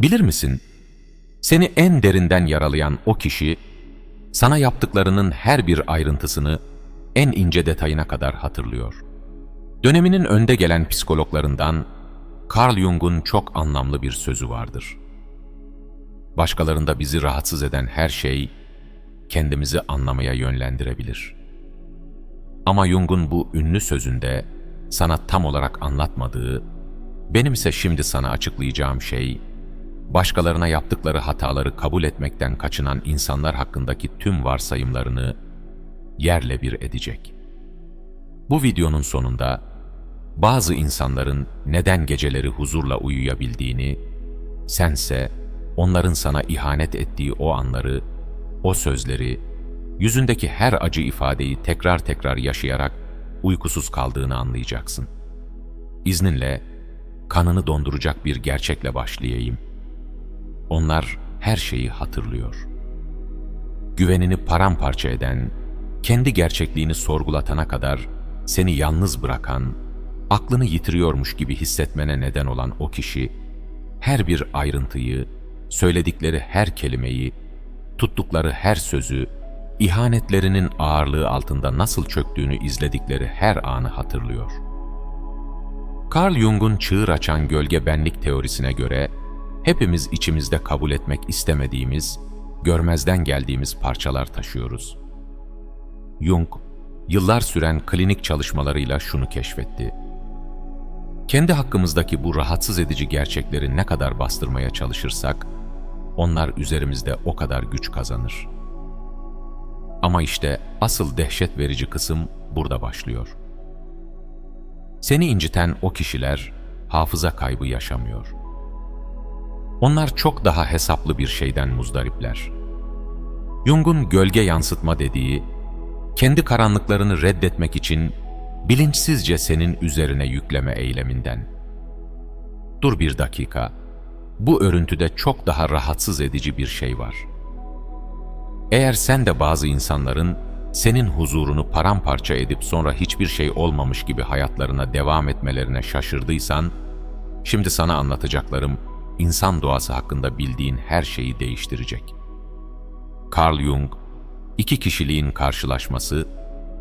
Bilir misin, seni en derinden yaralayan o kişi, sana yaptıklarının her bir ayrıntısını en ince detayına kadar hatırlıyor. Döneminin önde gelen psikologlarından Carl Jung'un çok anlamlı bir sözü vardır. Başkalarında bizi rahatsız eden her şey kendimizi anlamaya yönlendirebilir. Ama Jung'un bu ünlü sözünde sana tam olarak anlatmadığı, benim ise şimdi sana açıklayacağım şey, başkalarına yaptıkları hataları kabul etmekten kaçınan insanlar hakkındaki tüm varsayımlarını yerle bir edecek. Bu videonun sonunda bazı insanların neden geceleri huzurla uyuyabildiğini, sense onların sana ihanet ettiği o anları, o sözleri, yüzündeki her acı ifadeyi tekrar tekrar yaşayarak uykusuz kaldığını anlayacaksın. İzninle kanını donduracak bir gerçekle başlayayım. Onlar her şeyi hatırlıyor. Güvenini paramparça eden, kendi gerçekliğini sorgulatana kadar seni yalnız bırakan, aklını yitiriyormuş gibi hissetmene neden olan o kişi, her bir ayrıntıyı, söyledikleri her kelimeyi, tuttukları her sözü, ihanetlerinin ağırlığı altında nasıl çöktüğünü izledikleri her anı hatırlıyor. Carl Jung'un çığır açan gölge benlik teorisine göre, hepimiz içimizde kabul etmek istemediğimiz, görmezden geldiğimiz parçalar taşıyoruz. Jung, yıllar süren klinik çalışmalarıyla şunu keşfetti. Kendi hakkımızdaki bu rahatsız edici gerçekleri ne kadar bastırmaya çalışırsak, onlar üzerimizde o kadar güç kazanır. Ama işte asıl dehşet verici kısım burada başlıyor. Seni inciten o kişiler hafıza kaybı yaşamıyor. Onlar çok daha hesaplı bir şeyden muzdaripler. Jung'un gölge yansıtma dediği, kendi karanlıklarını reddetmek için bilinçsizce senin üzerine yükleme eyleminden. Dur bir dakika, bu örüntüde çok daha rahatsız edici bir şey var. Eğer sen de bazı insanların senin huzurunu paramparça edip sonra hiçbir şey olmamış gibi hayatlarına devam etmelerine şaşırdıysan, şimdi sana anlatacaklarım insan doğası hakkında bildiğin her şeyi değiştirecek. Carl Jung, iki kişiliğin karşılaşması,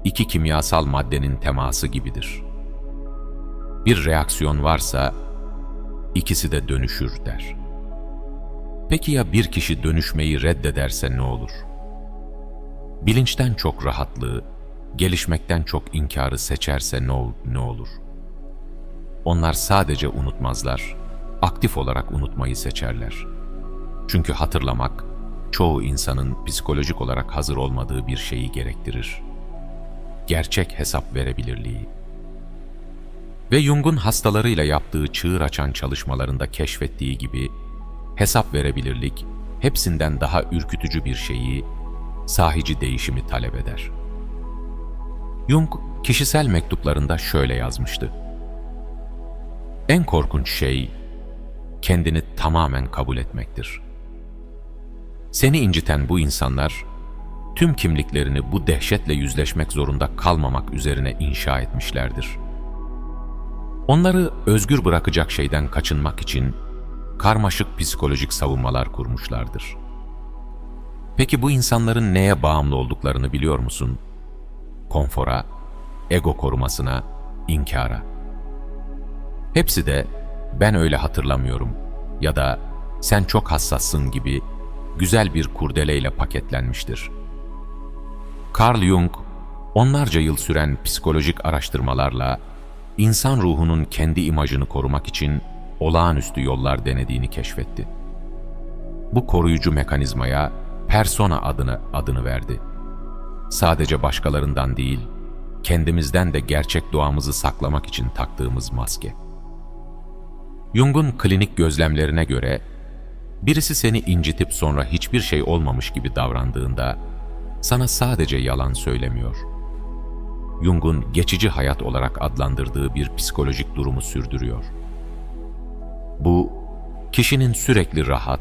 iki kimyasal maddenin teması gibidir. Bir reaksiyon varsa, ikisi de dönüşür der. Peki ya bir kişi dönüşmeyi reddederse ne olur? Bilinçten çok rahatlığı, gelişmekten çok inkarı seçerse ne, ol ne olur? Onlar sadece unutmazlar, aktif olarak unutmayı seçerler. Çünkü hatırlamak, çoğu insanın psikolojik olarak hazır olmadığı bir şeyi gerektirir. Gerçek hesap verebilirliği. Ve Jung'un hastalarıyla yaptığı çığır açan çalışmalarında keşfettiği gibi, hesap verebilirlik hepsinden daha ürkütücü bir şeyi, sahici değişimi talep eder. Jung, kişisel mektuplarında şöyle yazmıştı. En korkunç şey, kendini tamamen kabul etmektir. Seni inciten bu insanlar, tüm kimliklerini bu dehşetle yüzleşmek zorunda kalmamak üzerine inşa etmişlerdir. Onları özgür bırakacak şeyden kaçınmak için karmaşık psikolojik savunmalar kurmuşlardır. Peki bu insanların neye bağımlı olduklarını biliyor musun? Konfora, ego korumasına, inkara. Hepsi de ben öyle hatırlamıyorum ya da sen çok hassassın gibi güzel bir kurdeleyle paketlenmiştir. Carl Jung, onlarca yıl süren psikolojik araştırmalarla insan ruhunun kendi imajını korumak için olağanüstü yollar denediğini keşfetti. Bu koruyucu mekanizmaya persona adını adını verdi. Sadece başkalarından değil, kendimizden de gerçek doğamızı saklamak için taktığımız maske. Jung'un klinik gözlemlerine göre, birisi seni incitip sonra hiçbir şey olmamış gibi davrandığında, sana sadece yalan söylemiyor. Jung'un geçici hayat olarak adlandırdığı bir psikolojik durumu sürdürüyor. Bu, kişinin sürekli rahat,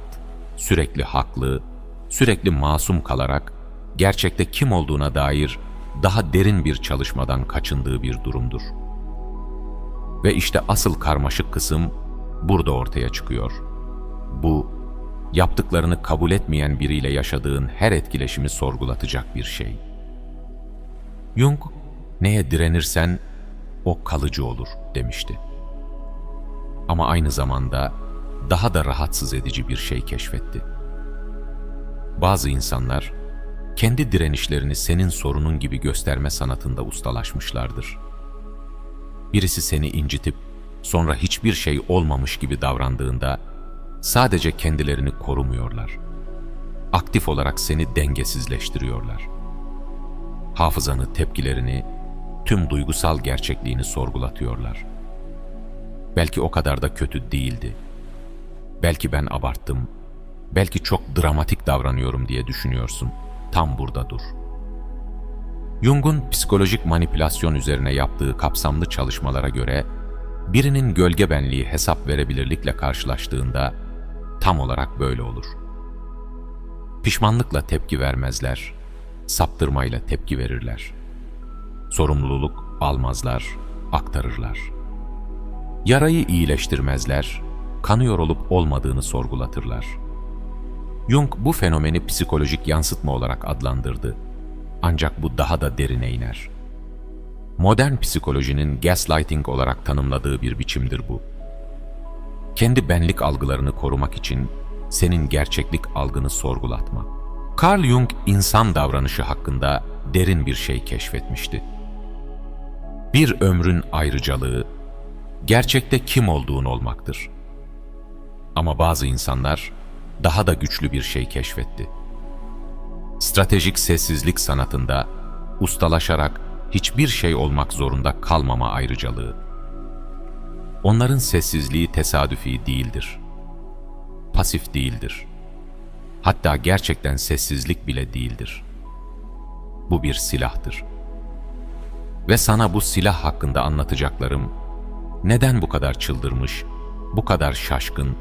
sürekli haklı, sürekli masum kalarak gerçekte kim olduğuna dair daha derin bir çalışmadan kaçındığı bir durumdur. Ve işte asıl karmaşık kısım burada ortaya çıkıyor. Bu, yaptıklarını kabul etmeyen biriyle yaşadığın her etkileşimi sorgulatacak bir şey. Jung, neye direnirsen o kalıcı olur demişti. Ama aynı zamanda daha da rahatsız edici bir şey keşfetti. Bazı insanlar kendi direnişlerini senin sorunun gibi gösterme sanatında ustalaşmışlardır. Birisi seni incitip sonra hiçbir şey olmamış gibi davrandığında sadece kendilerini korumuyorlar. Aktif olarak seni dengesizleştiriyorlar. Hafızanı, tepkilerini, tüm duygusal gerçekliğini sorgulatıyorlar. Belki o kadar da kötü değildi. Belki ben abarttım. Belki çok dramatik davranıyorum diye düşünüyorsun. Tam burada dur. Jung'un psikolojik manipülasyon üzerine yaptığı kapsamlı çalışmalara göre birinin gölge benliği hesap verebilirlikle karşılaştığında tam olarak böyle olur. Pişmanlıkla tepki vermezler, saptırmayla tepki verirler. Sorumluluk almazlar, aktarırlar. Yarayı iyileştirmezler, kanıyor olup olmadığını sorgulatırlar. Jung bu fenomeni psikolojik yansıtma olarak adlandırdı. Ancak bu daha da derine iner. Modern psikolojinin gaslighting olarak tanımladığı bir biçimdir bu. Kendi benlik algılarını korumak için senin gerçeklik algını sorgulatma. Carl Jung insan davranışı hakkında derin bir şey keşfetmişti. Bir ömrün ayrıcalığı, gerçekte kim olduğun olmaktır. Ama bazı insanlar daha da güçlü bir şey keşfetti. Stratejik sessizlik sanatında ustalaşarak hiçbir şey olmak zorunda kalmama ayrıcalığı. Onların sessizliği tesadüfi değildir. Pasif değildir. Hatta gerçekten sessizlik bile değildir. Bu bir silahtır. Ve sana bu silah hakkında anlatacaklarım, neden bu kadar çıldırmış, bu kadar şaşkın,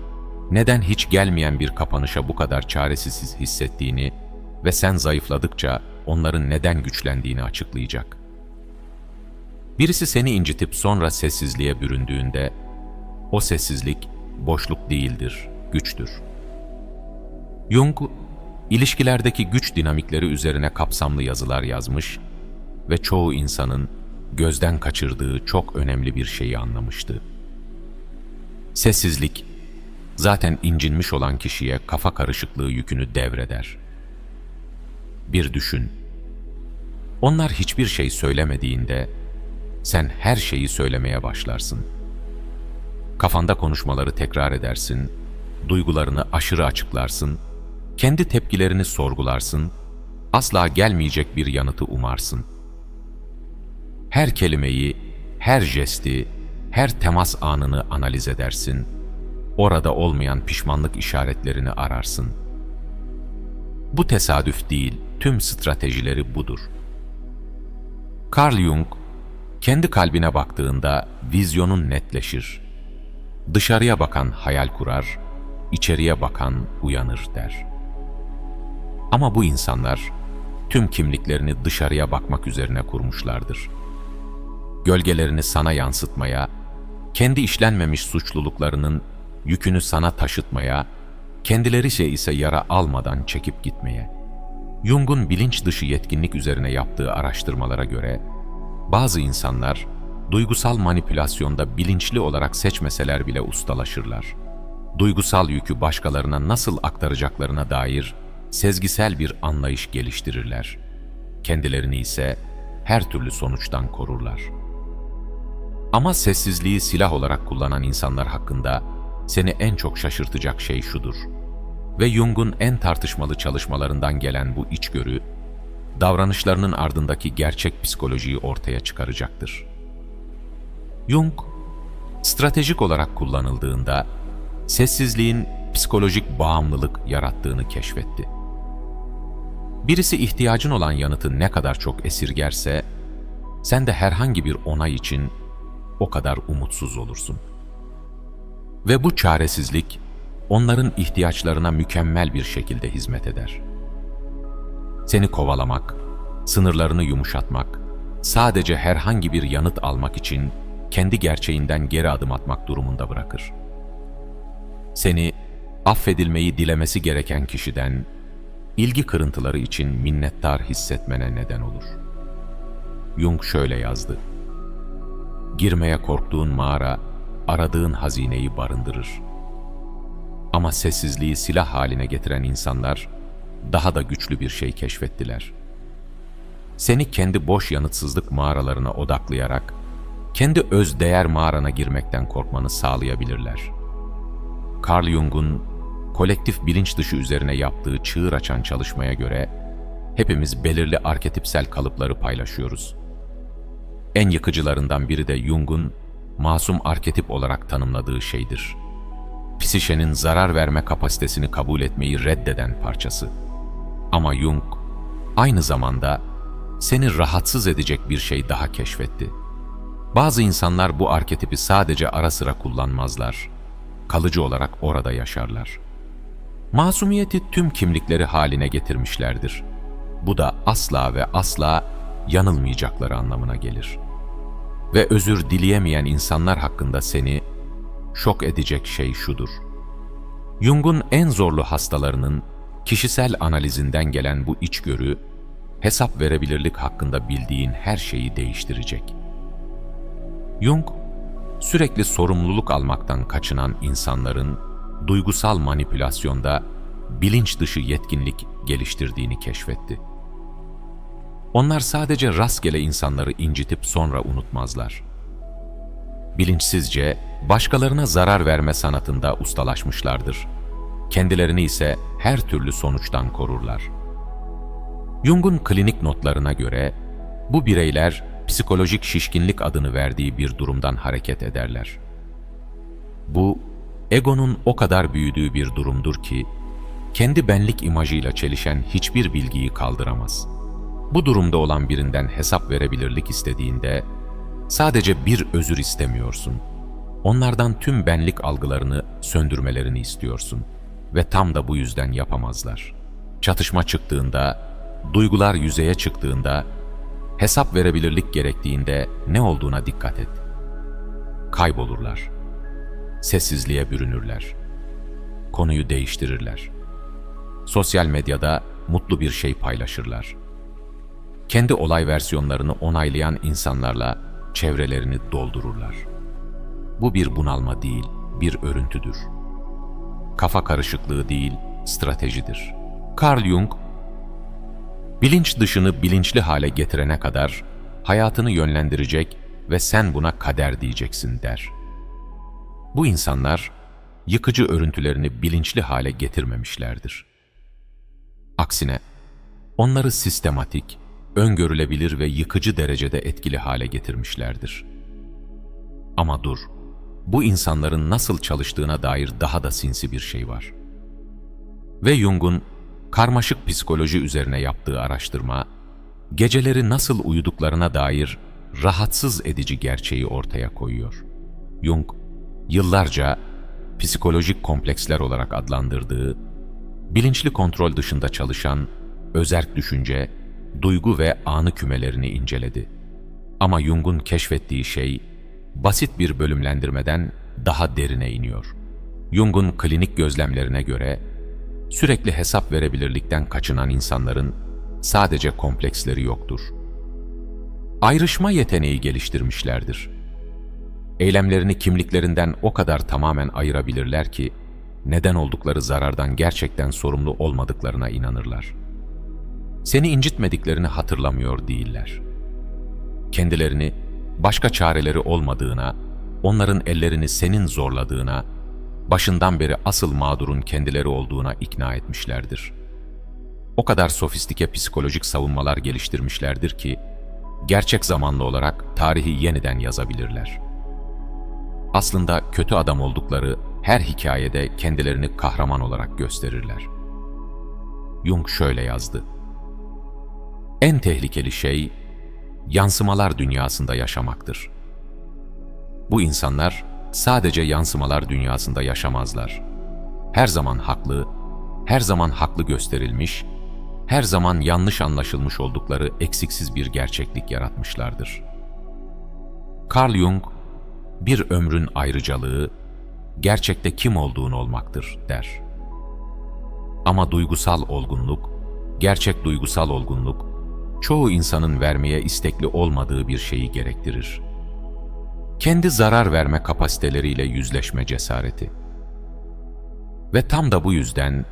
neden hiç gelmeyen bir kapanışa bu kadar çaresiz hissettiğini ve sen zayıfladıkça onların neden güçlendiğini açıklayacak. Birisi seni incitip sonra sessizliğe büründüğünde, o sessizlik boşluk değildir, güçtür. Jung, ilişkilerdeki güç dinamikleri üzerine kapsamlı yazılar yazmış ve çoğu insanın gözden kaçırdığı çok önemli bir şeyi anlamıştı. Sessizlik, zaten incinmiş olan kişiye kafa karışıklığı yükünü devreder. Bir düşün. Onlar hiçbir şey söylemediğinde sen her şeyi söylemeye başlarsın. Kafanda konuşmaları tekrar edersin, duygularını aşırı açıklarsın, kendi tepkilerini sorgularsın, asla gelmeyecek bir yanıtı umarsın. Her kelimeyi, her jesti, her temas anını analiz edersin.'' orada olmayan pişmanlık işaretlerini ararsın. Bu tesadüf değil, tüm stratejileri budur. Carl Jung, kendi kalbine baktığında vizyonun netleşir. Dışarıya bakan hayal kurar, içeriye bakan uyanır der. Ama bu insanlar tüm kimliklerini dışarıya bakmak üzerine kurmuşlardır. Gölgelerini sana yansıtmaya, kendi işlenmemiş suçluluklarının yükünü sana taşıtmaya, kendilerice ise yara almadan çekip gitmeye. Jung'un bilinç dışı yetkinlik üzerine yaptığı araştırmalara göre, bazı insanlar duygusal manipülasyonda bilinçli olarak seçmeseler bile ustalaşırlar. Duygusal yükü başkalarına nasıl aktaracaklarına dair sezgisel bir anlayış geliştirirler. Kendilerini ise her türlü sonuçtan korurlar. Ama sessizliği silah olarak kullanan insanlar hakkında seni en çok şaşırtacak şey şudur. Ve Jung'un en tartışmalı çalışmalarından gelen bu içgörü, davranışlarının ardındaki gerçek psikolojiyi ortaya çıkaracaktır. Jung, stratejik olarak kullanıldığında sessizliğin psikolojik bağımlılık yarattığını keşfetti. Birisi ihtiyacın olan yanıtı ne kadar çok esirgerse, sen de herhangi bir onay için o kadar umutsuz olursun.'' Ve bu çaresizlik onların ihtiyaçlarına mükemmel bir şekilde hizmet eder. Seni kovalamak, sınırlarını yumuşatmak, sadece herhangi bir yanıt almak için kendi gerçeğinden geri adım atmak durumunda bırakır. Seni affedilmeyi dilemesi gereken kişiden ilgi kırıntıları için minnettar hissetmene neden olur. Jung şöyle yazdı. Girmeye korktuğun mağara, aradığın hazineyi barındırır. Ama sessizliği silah haline getiren insanlar, daha da güçlü bir şey keşfettiler. Seni kendi boş yanıtsızlık mağaralarına odaklayarak, kendi öz değer mağarana girmekten korkmanı sağlayabilirler. Carl Jung'un kolektif bilinç dışı üzerine yaptığı çığır açan çalışmaya göre, hepimiz belirli arketipsel kalıpları paylaşıyoruz. En yıkıcılarından biri de Jung'un masum arketip olarak tanımladığı şeydir. Psişenin zarar verme kapasitesini kabul etmeyi reddeden parçası. Ama Jung aynı zamanda seni rahatsız edecek bir şey daha keşfetti. Bazı insanlar bu arketipi sadece ara sıra kullanmazlar. Kalıcı olarak orada yaşarlar. Masumiyeti tüm kimlikleri haline getirmişlerdir. Bu da asla ve asla yanılmayacakları anlamına gelir. Ve özür dileyemeyen insanlar hakkında seni şok edecek şey şudur. Jung'un en zorlu hastalarının kişisel analizinden gelen bu içgörü, hesap verebilirlik hakkında bildiğin her şeyi değiştirecek. Jung, sürekli sorumluluk almaktan kaçınan insanların duygusal manipülasyonda bilinç dışı yetkinlik geliştirdiğini keşfetti. Onlar sadece rastgele insanları incitip sonra unutmazlar. Bilinçsizce başkalarına zarar verme sanatında ustalaşmışlardır. Kendilerini ise her türlü sonuçtan korurlar. Jung'un klinik notlarına göre bu bireyler psikolojik şişkinlik adını verdiği bir durumdan hareket ederler. Bu, egonun o kadar büyüdüğü bir durumdur ki, kendi benlik imajıyla çelişen hiçbir bilgiyi kaldıramaz. Bu durumda olan birinden hesap verebilirlik istediğinde, sadece bir özür istemiyorsun. Onlardan tüm benlik algılarını söndürmelerini istiyorsun ve tam da bu yüzden yapamazlar. Çatışma çıktığında, duygular yüzeye çıktığında, hesap verebilirlik gerektiğinde ne olduğuna dikkat et. Kaybolurlar. Sessizliğe bürünürler. Konuyu değiştirirler. Sosyal medyada mutlu bir şey paylaşırlar. Kendi olay versiyonlarını onaylayan insanlarla çevrelerini doldururlar. Bu bir bunalma değil, bir örüntüdür. Kafa karışıklığı değil, stratejidir. Carl Jung, bilinç dışını bilinçli hale getirene kadar hayatını yönlendirecek ve sen buna kader diyeceksin der. Bu insanlar yıkıcı örüntülerini bilinçli hale getirmemişlerdir. Aksine onları sistematik, öngörülebilir ve yıkıcı derecede etkili hale getirmişlerdir. Ama dur, bu insanların nasıl çalıştığına dair daha da sinsi bir şey var. Ve Jung'un karmaşık psikoloji üzerine yaptığı araştırma, geceleri nasıl uyuduklarına dair rahatsız edici gerçeği ortaya koyuyor. Jung, yıllarca psikolojik kompleksler olarak adlandırdığı, bilinçli kontrol dışında çalışan özerk düşünce, duygu ve anı kümelerini inceledi. Ama Jung'un keşfettiği şey, basit bir bölümlendirmeden daha derine iniyor. Jung'un klinik gözlemlerine göre, sürekli hesap verebilirlikten kaçınan insanların sadece kompleksleri yoktur. Ayrışma yeteneği geliştirmişlerdir. Eylemlerini kimliklerinden o kadar tamamen ayırabilirler ki, neden oldukları zarardan gerçekten sorumlu olmadıklarına inanırlar. Seni incitmediklerini hatırlamıyor değiller. Kendilerini başka çareleri olmadığına, onların ellerini senin zorladığına, başından beri asıl mağdurun kendileri olduğuna ikna etmişlerdir. O kadar sofistike psikolojik savunmalar geliştirmişlerdir ki, gerçek zamanlı olarak tarihi yeniden yazabilirler. Aslında kötü adam oldukları her hikayede kendilerini kahraman olarak gösterirler. Jung şöyle yazdı. En tehlikeli şey, yansımalar dünyasında yaşamaktır. Bu insanlar sadece yansımalar dünyasında yaşamazlar. Her zaman haklı, her zaman haklı gösterilmiş, her zaman yanlış anlaşılmış oldukları eksiksiz bir gerçeklik yaratmışlardır. Carl Jung, bir ömrün ayrıcalığı, gerçekte kim olduğun olmaktır der. Ama duygusal olgunluk, gerçek duygusal olgunluk, çoğu insanın vermeye istekli olmadığı bir şeyi gerektirir. Kendi zarar verme kapasiteleriyle yüzleşme cesareti. Ve tam da bu yüzden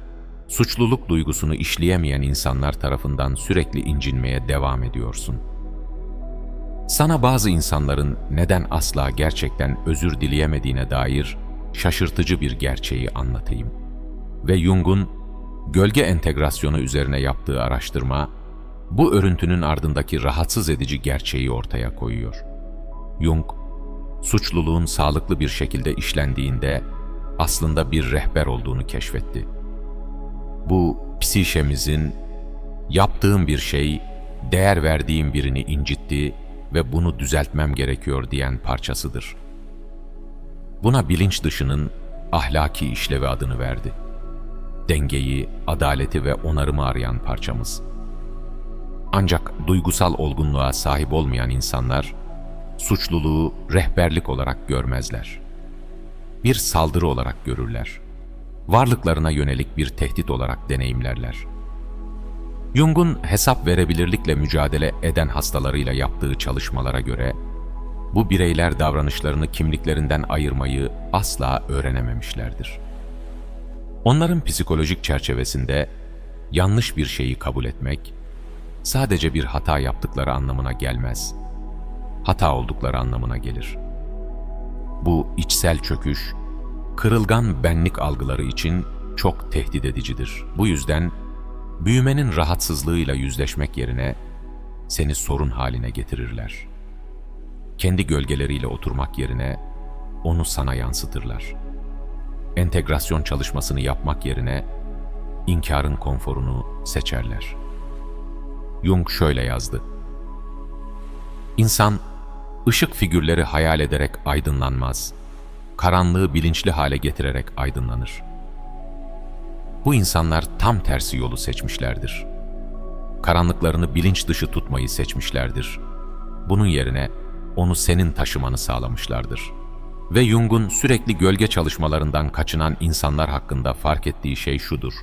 suçluluk duygusunu işleyemeyen insanlar tarafından sürekli incinmeye devam ediyorsun. Sana bazı insanların neden asla gerçekten özür dileyemediğine dair şaşırtıcı bir gerçeği anlatayım. Ve Jung'un gölge entegrasyonu üzerine yaptığı araştırma, bu örüntünün ardındaki rahatsız edici gerçeği ortaya koyuyor. Jung, suçluluğun sağlıklı bir şekilde işlendiğinde aslında bir rehber olduğunu keşfetti. Bu psişemizin yaptığım bir şey, değer verdiğim birini incitti ve bunu düzeltmem gerekiyor diyen parçasıdır. Buna bilinç dışının ahlaki işlevi adını verdi. Dengeyi, adaleti ve onarımı arayan parçamız. Ancak duygusal olgunluğa sahip olmayan insanlar, suçluluğu rehberlik olarak görmezler. Bir saldırı olarak görürler. Varlıklarına yönelik bir tehdit olarak deneyimlerler. Jung'un hesap verebilirlikle mücadele eden hastalarıyla yaptığı çalışmalara göre, bu bireyler davranışlarını kimliklerinden ayırmayı asla öğrenememişlerdir. Onların psikolojik çerçevesinde yanlış bir şeyi kabul etmek, sadece bir hata yaptıkları anlamına gelmez, hata oldukları anlamına gelir. Bu içsel çöküş, kırılgan benlik algıları için çok tehdit edicidir. Bu yüzden büyümenin rahatsızlığıyla yüzleşmek yerine seni sorun haline getirirler. Kendi gölgeleriyle oturmak yerine onu sana yansıtırlar. Entegrasyon çalışmasını yapmak yerine inkarın konforunu seçerler. Jung şöyle yazdı. İnsan, ışık figürleri hayal ederek aydınlanmaz, karanlığı bilinçli hale getirerek aydınlanır. Bu insanlar tam tersi yolu seçmişlerdir. Karanlıklarını bilinç dışı tutmayı seçmişlerdir. Bunun yerine onu senin taşımanı sağlamışlardır. Ve Jung'un sürekli gölge çalışmalarından kaçınan insanlar hakkında fark ettiği şey şudur.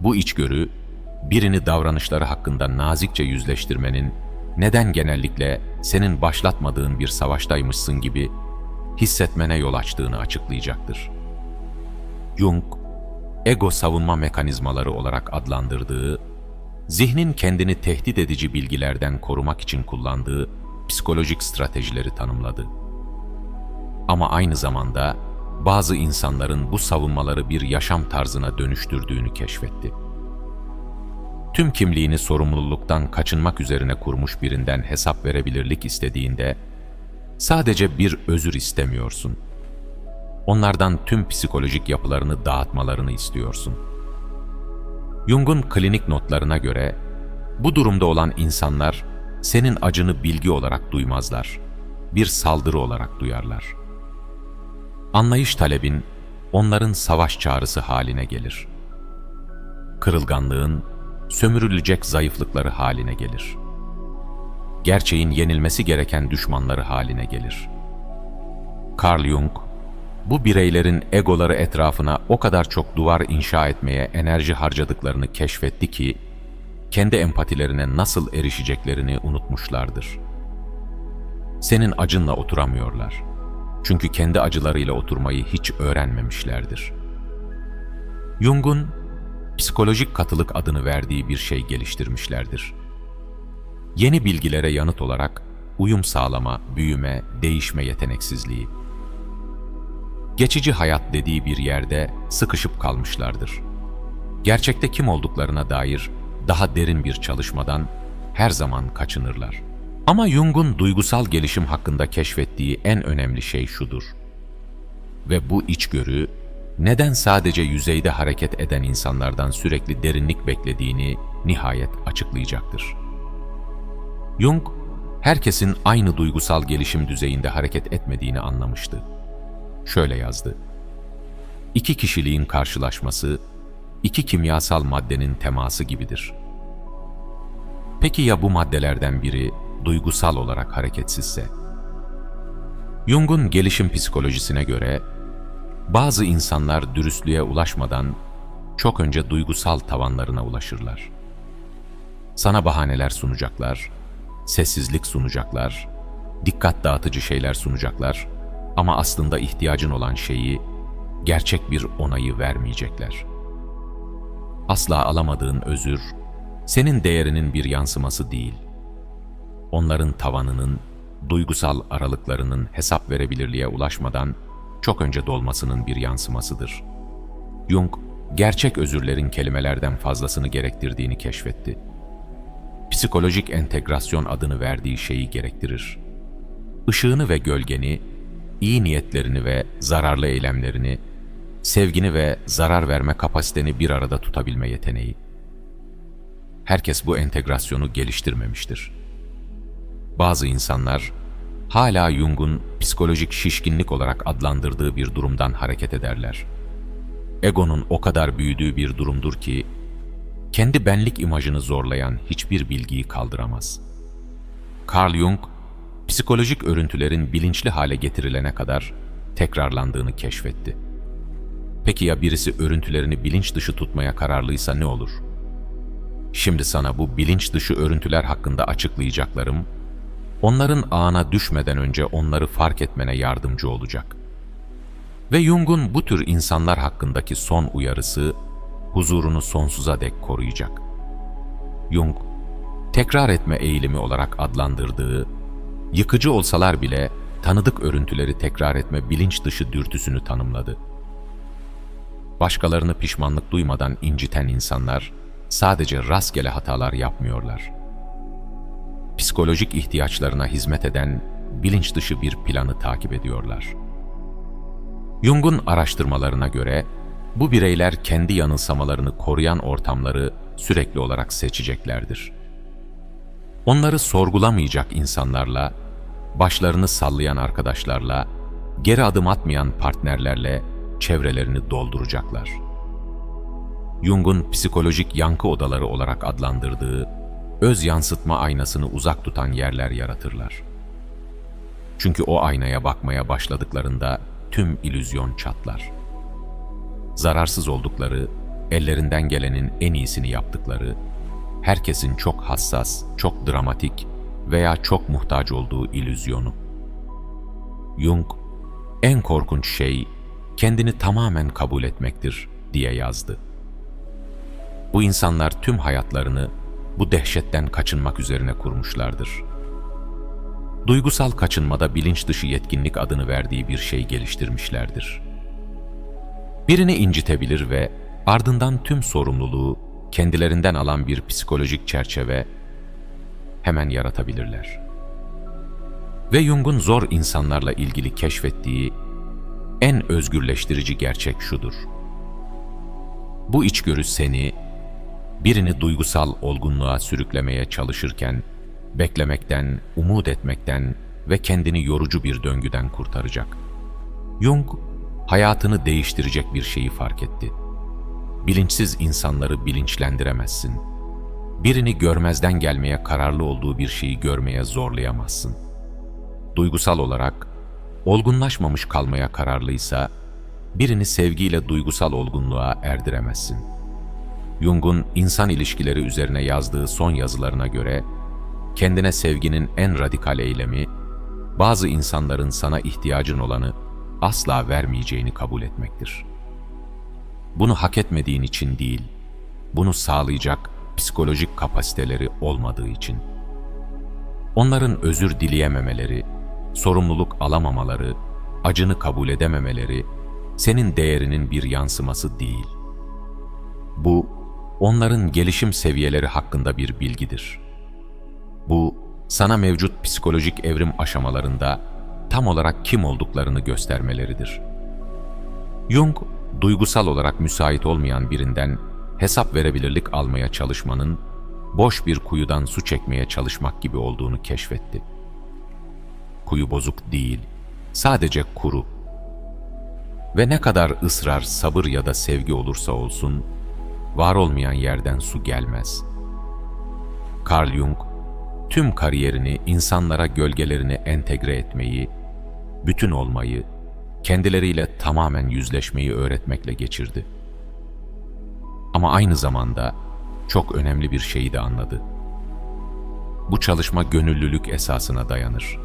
Bu içgörü, birini davranışları hakkında nazikçe yüzleştirmenin neden genellikle senin başlatmadığın bir savaştaymışsın gibi hissetmene yol açtığını açıklayacaktır. Jung, ego savunma mekanizmaları olarak adlandırdığı, zihnin kendini tehdit edici bilgilerden korumak için kullandığı psikolojik stratejileri tanımladı. Ama aynı zamanda bazı insanların bu savunmaları bir yaşam tarzına dönüştürdüğünü keşfetti. Tüm kimliğini sorumluluktan kaçınmak üzerine kurmuş birinden hesap verebilirlik istediğinde, sadece bir özür istemiyorsun. Onlardan tüm psikolojik yapılarını dağıtmalarını istiyorsun. Jung'un klinik notlarına göre, bu durumda olan insanlar, senin acını bilgi olarak duymazlar, bir saldırı olarak duyarlar. Anlayış talebin, onların savaş çağrısı haline gelir. Kırılganlığın, sömürülecek zayıflıkları haline gelir. Gerçeğin yenilmesi gereken düşmanları haline gelir. Carl Jung, bu bireylerin egoları etrafına o kadar çok duvar inşa etmeye enerji harcadıklarını keşfetti ki, kendi empatilerine nasıl erişeceklerini unutmuşlardır. Senin acınla oturamıyorlar. Çünkü kendi acılarıyla oturmayı hiç öğrenmemişlerdir. Jung'un psikolojik katılık adını verdiği bir şey geliştirmişlerdir. Yeni bilgilere yanıt olarak uyum sağlama, büyüme, değişme yeteneksizliği. Geçici hayat dediği bir yerde sıkışıp kalmışlardır. Gerçekte kim olduklarına dair daha derin bir çalışmadan her zaman kaçınırlar. Ama Jung'un duygusal gelişim hakkında keşfettiği en önemli şey şudur. Ve bu içgörü neden sadece yüzeyde hareket eden insanlardan sürekli derinlik beklediğini nihayet açıklayacaktır. Jung, herkesin aynı duygusal gelişim düzeyinde hareket etmediğini anlamıştı. Şöyle yazdı. İki kişiliğin karşılaşması, iki kimyasal maddenin teması gibidir. Peki ya bu maddelerden biri duygusal olarak hareketsizse? Jung'un gelişim psikolojisine göre bazı insanlar dürüstlüğe ulaşmadan çok önce duygusal tavanlarına ulaşırlar. Sana bahaneler sunacaklar, sessizlik sunacaklar, dikkat dağıtıcı şeyler sunacaklar ama aslında ihtiyacın olan şeyi, gerçek bir onayı vermeyecekler. Asla alamadığın özür, senin değerinin bir yansıması değil. Onların tavanının, duygusal aralıklarının hesap verebilirliğe ulaşmadan çok önce dolmasının bir yansımasıdır. Jung, gerçek özürlerin kelimelerden fazlasını gerektirdiğini keşfetti. Psikolojik entegrasyon adını verdiği şeyi gerektirir. Işığını ve gölgeni, iyi niyetlerini ve zararlı eylemlerini, sevgini ve zarar verme kapasiteni bir arada tutabilme yeteneği. Herkes bu entegrasyonu geliştirmemiştir. Bazı insanlar hala Jung'un psikolojik şişkinlik olarak adlandırdığı bir durumdan hareket ederler. Egonun o kadar büyüdüğü bir durumdur ki, kendi benlik imajını zorlayan hiçbir bilgiyi kaldıramaz. Carl Jung, psikolojik örüntülerin bilinçli hale getirilene kadar tekrarlandığını keşfetti. Peki ya birisi örüntülerini bilinç dışı tutmaya kararlıysa ne olur? Şimdi sana bu bilinç dışı örüntüler hakkında açıklayacaklarım, onların ağına düşmeden önce onları fark etmene yardımcı olacak. Ve Jung'un bu tür insanlar hakkındaki son uyarısı, huzurunu sonsuza dek koruyacak. Jung, tekrar etme eğilimi olarak adlandırdığı, yıkıcı olsalar bile tanıdık örüntüleri tekrar etme bilinç dışı dürtüsünü tanımladı. Başkalarını pişmanlık duymadan inciten insanlar sadece rastgele hatalar yapmıyorlar. Psikolojik ihtiyaçlarına hizmet eden bilinç dışı bir planı takip ediyorlar. Jung'un araştırmalarına göre bu bireyler kendi yanılsamalarını koruyan ortamları sürekli olarak seçeceklerdir. Onları sorgulamayacak insanlarla, başlarını sallayan arkadaşlarla, geri adım atmayan partnerlerle çevrelerini dolduracaklar. Jung'un psikolojik yankı odaları olarak adlandırdığı öz yansıtma aynasını uzak tutan yerler yaratırlar. Çünkü o aynaya bakmaya başladıklarında tüm ilüzyon çatlar. Zararsız oldukları, ellerinden gelenin en iyisini yaptıkları, herkesin çok hassas, çok dramatik veya çok muhtaç olduğu ilüzyonu. Jung, en korkunç şey kendini tamamen kabul etmektir diye yazdı. Bu insanlar tüm hayatlarını bu dehşetten kaçınmak üzerine kurmuşlardır. Duygusal kaçınmada bilinç dışı yetkinlik adını verdiği bir şey geliştirmişlerdir. Birini incitebilir ve ardından tüm sorumluluğu kendilerinden alan bir psikolojik çerçeve hemen yaratabilirler. Ve Jung'un zor insanlarla ilgili keşfettiği en özgürleştirici gerçek şudur. Bu içgörü seni, birini duygusal olgunluğa sürüklemeye çalışırken, beklemekten, umut etmekten ve kendini yorucu bir döngüden kurtaracak. Jung, hayatını değiştirecek bir şeyi fark etti. Bilinçsiz insanları bilinçlendiremezsin. Birini görmezden gelmeye kararlı olduğu bir şeyi görmeye zorlayamazsın. Duygusal olarak olgunlaşmamış kalmaya kararlıysa, birini sevgiyle duygusal olgunluğa erdiremezsin. Jung'un insan ilişkileri üzerine yazdığı son yazılarına göre, kendine sevginin en radikal eylemi, bazı insanların sana ihtiyacın olanı asla vermeyeceğini kabul etmektir. Bunu hak etmediğin için değil, bunu sağlayacak psikolojik kapasiteleri olmadığı için. Onların özür dileyememeleri, sorumluluk alamamaları, acını kabul edememeleri, senin değerinin bir yansıması değil. Bu, onların gelişim seviyeleri hakkında bir bilgidir. Bu, sana mevcut psikolojik evrim aşamalarında tam olarak kim olduklarını göstermeleridir. Jung, duygusal olarak müsait olmayan birinden hesap verebilirlik almaya çalışmanın, boş bir kuyudan su çekmeye çalışmak gibi olduğunu keşfetti kuyu bozuk değil, sadece kuru. Ve ne kadar ısrar, sabır ya da sevgi olursa olsun, var olmayan yerden su gelmez. Carl Jung, tüm kariyerini insanlara gölgelerini entegre etmeyi, bütün olmayı, kendileriyle tamamen yüzleşmeyi öğretmekle geçirdi. Ama aynı zamanda çok önemli bir şeyi de anladı. Bu çalışma gönüllülük esasına dayanır.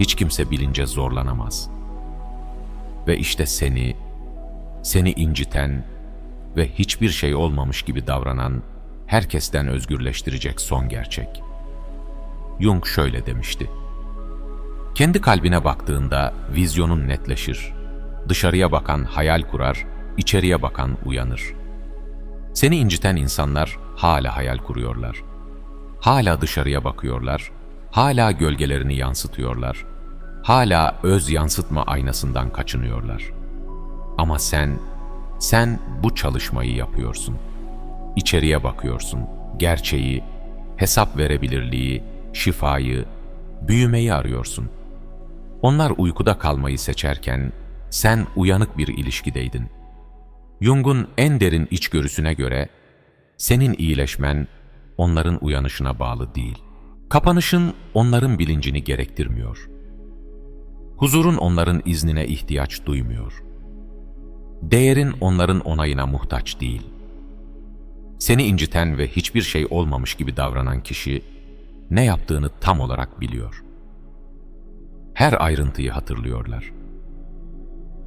Hiç kimse bilince zorlanamaz. Ve işte seni, seni inciten ve hiçbir şey olmamış gibi davranan herkesten özgürleştirecek son gerçek. Jung şöyle demişti. Kendi kalbine baktığında vizyonun netleşir. Dışarıya bakan hayal kurar, içeriye bakan uyanır. Seni inciten insanlar hala hayal kuruyorlar. Hala dışarıya bakıyorlar, hala gölgelerini yansıtıyorlar. Hala öz yansıtma aynasından kaçınıyorlar. Ama sen, sen bu çalışmayı yapıyorsun. İçeriye bakıyorsun, gerçeği, hesap verebilirliği, şifayı, büyümeyi arıyorsun. Onlar uykuda kalmayı seçerken sen uyanık bir ilişkideydin. Jung'un en derin içgörüsüne göre senin iyileşmen onların uyanışına bağlı değil. Kapanışın onların bilincini gerektirmiyor. Huzurun onların iznine ihtiyaç duymuyor. Değerin onların onayına muhtaç değil. Seni inciten ve hiçbir şey olmamış gibi davranan kişi ne yaptığını tam olarak biliyor. Her ayrıntıyı hatırlıyorlar.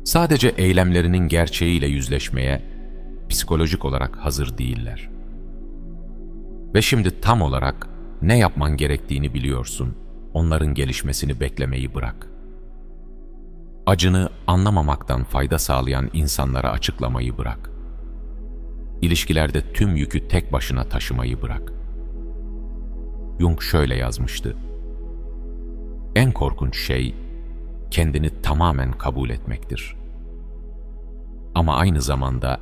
Sadece eylemlerinin gerçeğiyle yüzleşmeye psikolojik olarak hazır değiller. Ve şimdi tam olarak ne yapman gerektiğini biliyorsun. Onların gelişmesini beklemeyi bırak. Acını anlamamaktan fayda sağlayan insanlara açıklamayı bırak. İlişkilerde tüm yükü tek başına taşımayı bırak. Jung şöyle yazmıştı. En korkunç şey kendini tamamen kabul etmektir. Ama aynı zamanda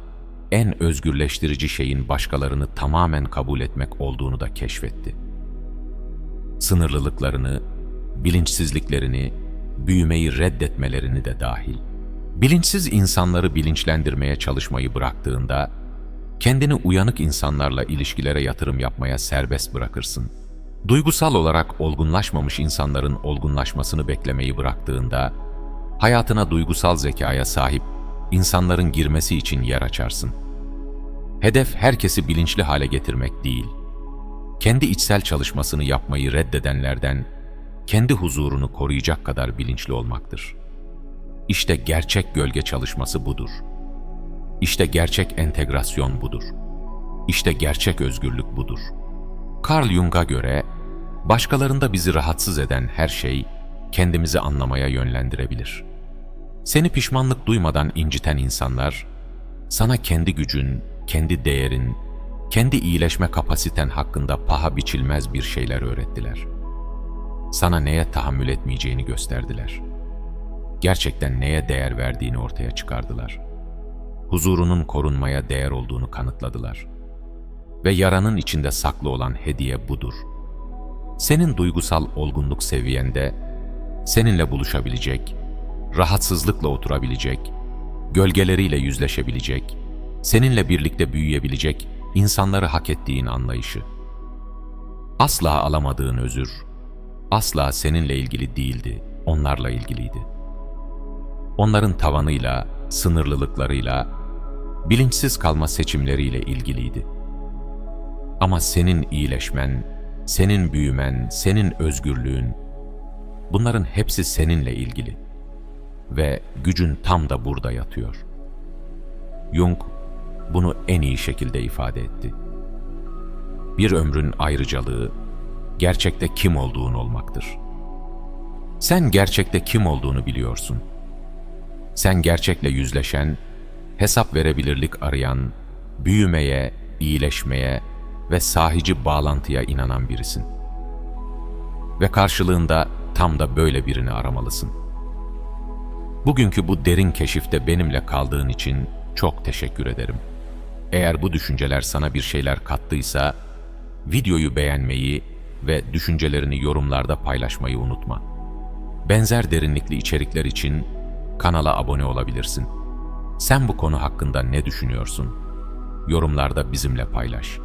en özgürleştirici şeyin başkalarını tamamen kabul etmek olduğunu da keşfetti. Sınırlılıklarını, bilinçsizliklerini, büyümeyi reddetmelerini de dahil. Bilinçsiz insanları bilinçlendirmeye çalışmayı bıraktığında, kendini uyanık insanlarla ilişkilere yatırım yapmaya serbest bırakırsın. Duygusal olarak olgunlaşmamış insanların olgunlaşmasını beklemeyi bıraktığında, hayatına duygusal zekaya sahip insanların girmesi için yer açarsın. Hedef herkesi bilinçli hale getirmek değil, kendi içsel çalışmasını yapmayı reddedenlerden kendi huzurunu koruyacak kadar bilinçli olmaktır. İşte gerçek gölge çalışması budur. İşte gerçek entegrasyon budur. İşte gerçek özgürlük budur. Carl Jung'a göre başkalarında bizi rahatsız eden her şey kendimizi anlamaya yönlendirebilir. Seni pişmanlık duymadan inciten insanlar, sana kendi gücün, kendi değerin, kendi iyileşme kapasiten hakkında paha biçilmez bir şeyler öğrettiler. Sana neye tahammül etmeyeceğini gösterdiler. Gerçekten neye değer verdiğini ortaya çıkardılar. Huzurunun korunmaya değer olduğunu kanıtladılar. Ve yaranın içinde saklı olan hediye budur. Senin duygusal olgunluk seviyende, seninle buluşabilecek, rahatsızlıkla oturabilecek, gölgeleriyle yüzleşebilecek, seninle birlikte büyüyebilecek insanları hak ettiğin anlayışı. Asla alamadığın özür, asla seninle ilgili değildi, onlarla ilgiliydi. Onların tavanıyla, sınırlılıklarıyla, bilinçsiz kalma seçimleriyle ilgiliydi. Ama senin iyileşmen, senin büyümen, senin özgürlüğün, bunların hepsi seninle ilgili. Ve gücün tam da burada yatıyor. Jung bunu en iyi şekilde ifade etti. Bir ömrün ayrıcalığı, gerçekte kim olduğun olmaktır. Sen gerçekte kim olduğunu biliyorsun. Sen gerçekle yüzleşen, hesap verebilirlik arayan, büyümeye, iyileşmeye ve sahici bağlantıya inanan birisin. Ve karşılığında tam da böyle birini aramalısın. Bugünkü bu derin keşifte benimle kaldığın için çok teşekkür ederim. Eğer bu düşünceler sana bir şeyler kattıysa, videoyu beğenmeyi ve düşüncelerini yorumlarda paylaşmayı unutma. Benzer derinlikli içerikler için kanala abone olabilirsin. Sen bu konu hakkında ne düşünüyorsun? Yorumlarda bizimle paylaş.